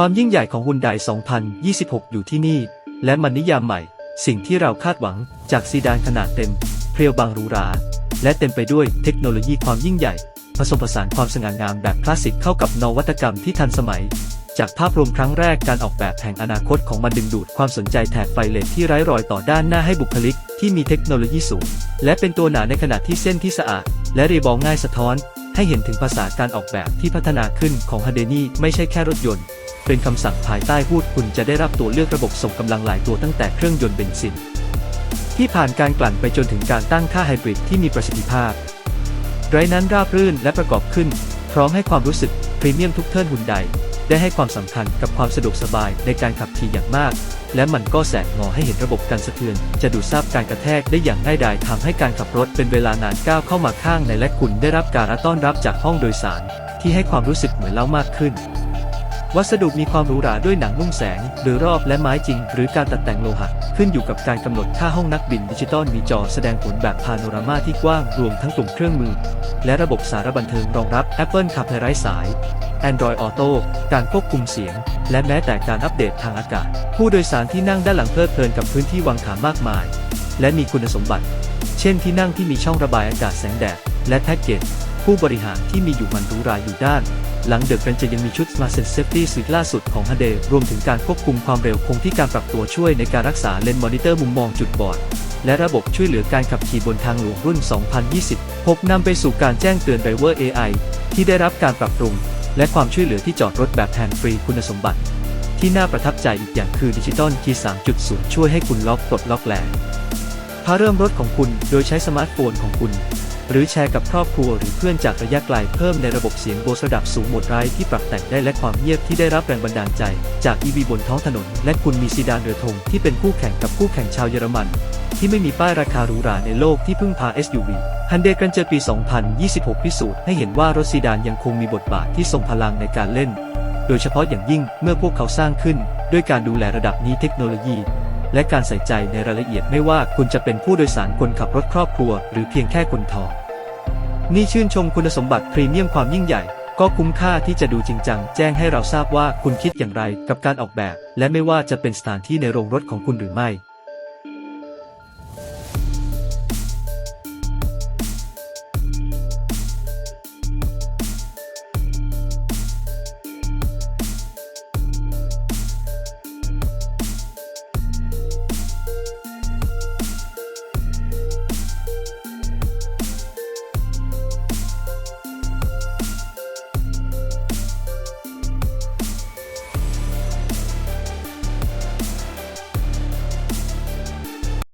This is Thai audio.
ความยิ่งใหญ่ของฮุนได2026 อยู่ที่นี่ และมันนิยามใหม่ สิ่งที่เราคาดหวังจากซีดานขนาดเต็ม เพรียวบางหรูหรา และเต็มไปด้วยเทคโนโลยีความยิ่งใหญ่ ผสมผสานความสง่างามแบบคลาสสิกเข้ากับนวัตกรรมที่ทันสมัย จากภาพรวมครั้งแรกการออกแบบแห่งอนาคตของมันดึงดูดความสนใจแถบไฟเลนที่ไร้รอยต่อด้านหน้าให้บุคลิก ที่มีเทคโนโลยีสูง และเป็นตัวหนาในขณะที่เส้นที่สะอาด และรีบอลง่ายสะท้อน ให้เห็นถึงภาษาการออกแบบที่พัฒนาขึ้นของฮ a เดนี่ไม่ใช่แค่รถยนต์ เป็นคำสั่งภายใต้พูดคุณจะได้รับตัวเลือกระบบส่งกำลังหลายตัวตั้งแต่เครื่องยนต์เบนซิน ที่ผ่านการกลั่นไปจนถึงการตั้งค่าไฮบริดที่มีประสิทธิภาพไดรนั้นราบรื่นและประกอบขึ้น พร้อมให้ความรู้สึกพรีเมียมทุกเทิร์นหุ่นใด ได้ให้ความสำคัญกับความสะดวกสบายในการขับขี่อย่างมาก และมันก็แสกงอให้เห็นระบบการสะเทือน จะดูดซับการกระแทกได้อย่างง่ายดายทำให้การขับรถเป็นเวลานานก้าวเข้ามาข้างในและคุณได้รับการต้อนรับจากห้องโดยสาร ที่ให้ความรู้สึกเหมือนเล่ามากขึ้น วัสดุมีความหรูหราด้วยหนังนุ่งแสง หรือรอบและไม้จริง หรือการตัดแต่งโลหะ ขึ้นอยู่กับการกำหนดค่าห้องนักบินดิจิตอลมีจอแสดงผลแบบพาโนรามาที่กว้างรวมทั้งกลุ่มเครื่องมือ และระบบสารบันเทิงรองรับ Apple CarPlay ไร้สาย Android Auto การควบคุมเสียง และแม้แต่การอัปเดตทางอากาศ ผู้โดยสารที่นั่งด้านหลังเพลิดเพลินกับพื้นที่วางขามากมาย และมีคุณสมบัติ เช่นที่นั่งที่มีช่องระบายอากาศแสงแดดและแพ็กเกจผู้บริหารที่มีอยู่มันหรูหราอยู่ด้าน หลังเดอะกันจะยังมีชุด Smart Sense Safety Suite ล่าสุดของ h a d e รวมถึงการควบคุมความเร็วคงที่การปรับตัวช่วยในการรักษาเลนส์มอนิเตอร์มุมมองจุดบอด และระบบช่วยเหลือการขับขี่บนทางหลวงรุ่น 2020 6นำไปสู่การแจ้งเตือน Driver AI ที่ได้รับการปรับปรุง และความช่วยเหลือที่จอดรถแบบแฮนด์ฟรีคุณสมบัติ ที่น่าประทับใจอีกอย่างคือดิจิตอลคีย์3.0 ช่วยให้คุณล็อกปลดล็อกแหลกพาเริ่มรถของคุณโดยใช้สมาร์ทโฟนของคุณ หรือแชร์กับครอบครัวหรือเพื่อนจากระยะไกลเพิ่มในระบบเสียงโบสระดับสูงหมดไร้ที่ปรับแต่งได้และความเงียบที่ได้รับแรงบันดาลใจ จาก EV บนท้องถนน และคุณมีซีดานเรือธงที่เป็นคู่แข่งกับคู่แข่งชาวเยอรมัน ที่ไม่มีป้ายราคาหรูหราในโลกที่พึ่งพา SUV ฮันเดกันเจอปี 2026 พิสูจน์ให้เห็นว่ารถซีดานยังคงมีบทบาทที่ทรงพลังในการเล่น โดยเฉพาะอย่างยิ่งเมื่อพวกเขาสร้างขึ้น ด้วยการดูแลระดับนี้เทคโนโลยี และการใส่ใจในรายละเอียดไม่ว่าคุณจะเป็นผู้โดยสารคนขับรถครอบครัว หรือเพียงแค่คนทอนี่ชื่นชมคุณสมบัติพรีเมียมความยิ่งใหญ่ ก็คุ้มค่าที่จะดูจริงจังแจ้งให้เราทราบว่าคุณคิดอย่างไรกับการออกแบบ และไม่ว่าจะเป็นสถานที่ในโรงรถของคุณหรือไม่